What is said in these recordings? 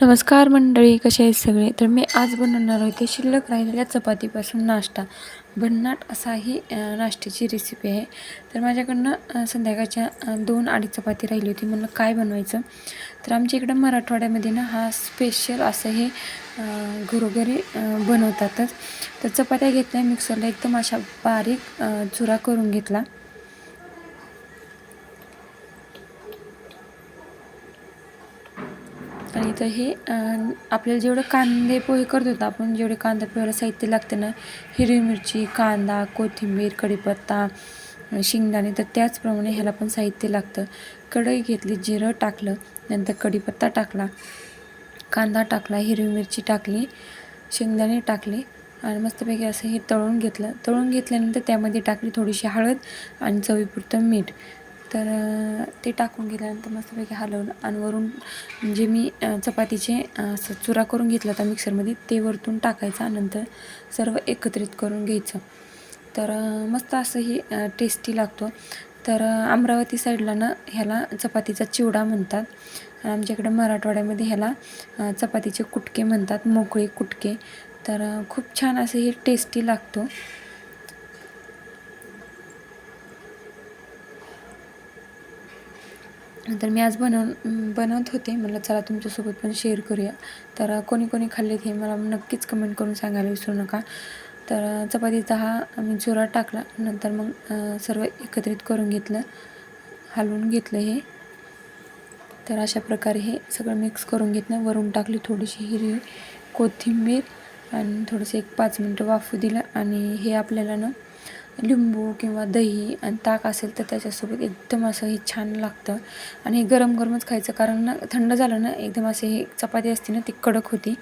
नमस्कार मंडळी कसे आहेत सगळे? तर मी आज बनवणार होते शिल्लक राहिलेल्या चपातीपासून नाश्ता. भन्नाट असा ही नाश्त्याची रेसिपी आहे. तर माझ्याकडनं संध्याकाळच्या दोन अडीच चपाती राहिली होती. म्हणलं काय बनवायचं? तर आमच्या इकडं मराठवाड्यामध्ये ना हा स्पेशल असं हे घरोघरी बनवतातच. तर चपात्या घेतल्या मिक्सरला एकदम अशा बारीक चुरा करून घेतला. आणि इथं हे आपल्याला जेवढं कांदे पोहे करत होतो आपण जेवढे कांदा पोह्याला साहित्य लागतं ना हिरवी मिरची कांदा कोथिंबीर कढीपत्ता शेंगदाणे तर त्याचप्रमाणे ह्याला पण साहित्य लागतं. कढई घेतली जिरं टाकलं नंतर कढीपत्ता टाकला कांदा टाकला हिरवी मिरची टाकली शेंगदाणे टाकले आणि मस्तपैकी असं हे तळून घेतलं. तळून घेतल्यानंतर त्यामध्ये टाकली थोडीशी हळद आणि चवीपुरतं मीठ. तर ते टाकून घेतल्यानंतर मस्तपैकी हलवलं आणि वरून जे मी चपातीचे असं चुरा करून घेतला होता मिक्सरमध्ये ते वरतून टाकायचा नंतर सर्व एकत्रित करून घ्यायचं. तर मस्त असं हे टेस्टी लागतो. तर अमरावती साईडला ना ह्याला चपातीचा चिवडा म्हणतात. आमच्याकडे मराठवाड्यामध्ये ह्याला चपातीचे कुटके म्हणतात मोकळे कुटके. तर खूप छान असं हे टेस्टी लागतो. तर मी आज बनव बनवत होते. म्हटलं चला तुमच्यासोबत पण शेअर करूया. तर कोणी कोणी खाल्लेत हे मला नक्कीच कमेंट करून सांगायला विसरू नका. तर चपातीचा हा मी चुरा टाकला. नंतर मग सर्व एकत्रित करून घेतलं. हलवून घेतलं हे. तर अशा प्रकारे हे सगळं मिक्स करून घेतलं. वरून टाकली थोडीशी हिरवी कोथिंबीर आणि थोडंसं एक पाच मिनटं वाफू दिलं. आणि हे आपल्याला ना लिंबू किंवा दही आणि ताक असेल तर त्याच्यासोबत एकदम असं हे छान लागतं. आणि हे गरम गरमच खायचं कारण ना थंड झालं ना एकदम असे हे चपाती असते ना ती कडक होती.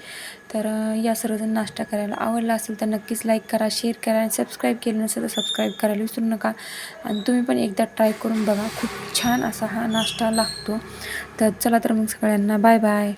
तर या सर्वजण नाश्ता करायला आवडला असेल तर नक्कीच लाईक करा शेअर करा आणि सबस्क्राईब केलं नसेल तर सबस्क्राईब करायला विसरू नका. आणि तुम्ही पण एकदा ट्राय करून बघा खूप छान असा हा नाश्ता लागतो. तर चला तर मग सगळ्यांना बाय बाय